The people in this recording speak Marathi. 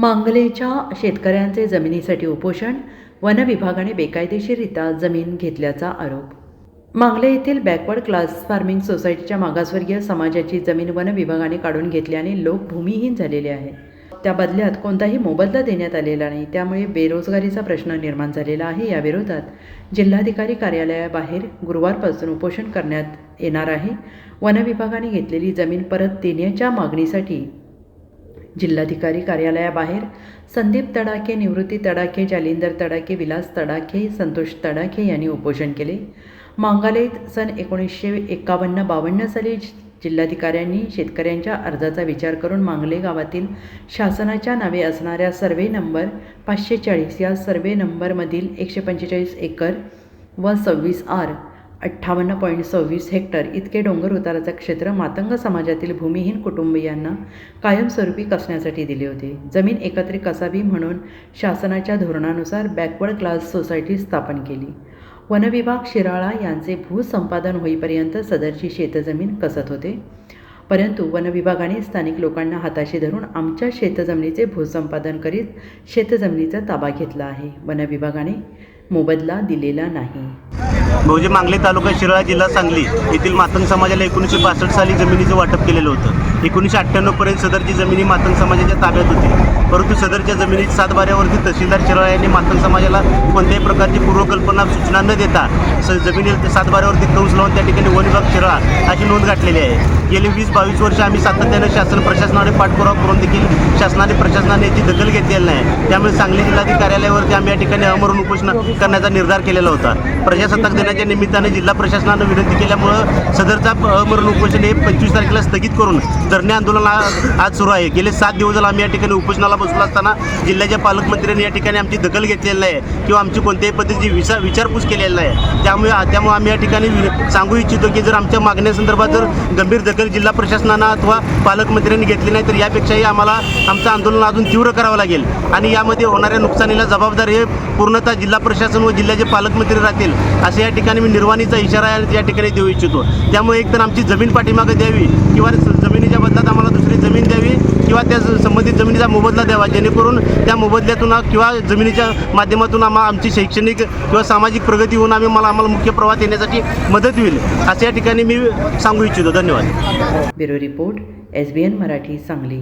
मांगलेच्या शेतकऱ्यांचे जमिनीसाठी उपोषण वनविभागाने बेकायदेशीररित्या जमीन घेतल्याचा आरोप. मांगले येथील बॅकवर्ड क्लास फार्मिंग सोसायटीच्या मागासवर्गीय समाजाची जमीन वन विभागाने काढून घेतल्याने लोक भूमिहीन झालेले आहेत. त्या बदल्यात कोणताही मोबदला देण्यात आलेला नाही. त्यामुळे बेरोजगारीचा प्रश्न निर्माण झालेला आहे. याविरोधात जिल्हाधिकारी कार्यालयाबाहेर गुरुवारपासून उपोषण करण्यात येणार आहे. वनविभागाने घेतलेली जमीन परत देण्याच्या मागणीसाठी जिल्हाधिकारी कार्यालयाबाहेर संदीप तडाखे निवृत्ती तडाखे जालिंदर तडाखे विलास तडाखे संतोष तडाखे यांनी उपोषण केले. मांगालेत सन एकोणीसशे एकावन्न बावन्न साली जिल्हाधिकाऱ्यांनी शेतकऱ्यांच्या अर्जाचा विचार करून मांगले गावातील शासनाच्या नावे असणाऱ्या सर्वे नंबर पाचशे चाळीस या सर्वे नंबरमधील एकशे पंचेचाळीस एकर व सव्वीस आर अठ्ठावन्न पॉईंट सव्वीस हेक्टर इतके डोंगर उताराचं क्षेत्र मातंग समाजातील भूमिहीन कुटुंबियांना कायमस्वरूपी कसण्यासाठी दिले होते. जमीन एकत्रित कसावी म्हणून शासनाच्या धोरणानुसार बॅकवर्ड क्लास सोसायटी स्थापन केली. वनविभाग शिराळा यांचे भूसंपादन होईपर्यंत सदरची शेतजमीन कसत होते. परंतु वनविभागाने स्थानिक लोकांना हाताशी धरून आमच्या शेतजमिनीचे भूसंपादन करीत शेतजमिनीचा ताबा घेतला आहे. वनविभागाने मोबदला दिलेला नाही. भोजे मांगले तालुका शिराळा जिल्हा सांगली येथील मातंग समाजाला एकोणीसशे बासष्ट साली जमिनीचं वाटप केलेलं होतं. एकोणीसशे अठ्ठ्याण्णवपर्यंत सदरची जमिनी मातंग समाजाच्या ताब्यात होती. परंतु सदरच्या जमिनीत सातबाऱ्यावरती तहसीलदार शिराळा यांनी मातंग समाजाला कोणत्याही प्रकारची पूर्वकल्पना सूचना न देता स जमिनी सातबाऱ्यावरती कौस लावून त्या ठिकाणी वन विभाग शिराळा अशी नोंद गाठलेली आहे. गेली वीस बावीस वर्ष आम्ही सातत्यानं शासन प्रशासनाने पाठपुरावा करून देखील शासनाने प्रशासनाने याची दखल घेतलेली नाही. त्यामुळे सांगली जिल्हाधिकारी कार्यालयावरती आम्ही या ठिकाणी अमरून उपोषण करण्याचा निर्धार केलेला होता. प्रजासत्ताक दिनाच्या निमित्ताने जिल्हा प्रशासनानं विनंती केल्यामुळं सदरचा अमरण उपोषण हे पंचवीस तारखेला स्थगित करून धरणे आंदोलन आज सुरू आहे. गेले सात दिवस झाला आम्ही या ठिकाणी उपोषणाला बसलो असताना जिल्ह्याच्या पालकमंत्र्यांनी या ठिकाणी आमची दखल घेतलेली आहे किंवा आमची कोणत्याही पद्धतीची विचार विचारपूस केलेली नाही. त्यामुळे त्यामुळे आम्ही या ठिकाणी वि- सांगू इच्छितो की जर आमच्या मागण्यासंदर्भात जर गंभीर दखल जिल्हा प्रशासनानं अथवा पालकमंत्र्यांनी घेतली नाही तर यापेक्षाही आम्हाला आमचं आंदोलन अजून तीव्र करावं लागेल. आणि यामध्ये होणाऱ्या नुकसानीला जबाबदार हे पूर्णतः जिल्हा प्रशासन व जिल्ह्याचे पालकमंत्री राहतील असे या ठिकाणी मी निर्वाणीचा इशारा या ठिकाणी देऊ इच्छितो. त्यामुळे एकतर आमची जमीन पाठीमागं द्यावी किंवा जमिनीच्या बदल्यात आम्हाला दुसरी जमीन द्यावी किंवा त्या संबंधित जमिनीचा मोबदला द्यावा जेणेकरून त्या मोबदल्यातून किंवा जमिनीच्या माध्यमातून आम्हा आमची शैक्षणिक किंवा सामाजिक प्रगती होऊन आम्ही मला आम्हाला मुख्य प्रवाहात येण्यासाठी मदत होईल असं या ठिकाणी मी सांगू इच्छितो. धन्यवाद. Bureau report S B N Marathi Sangli.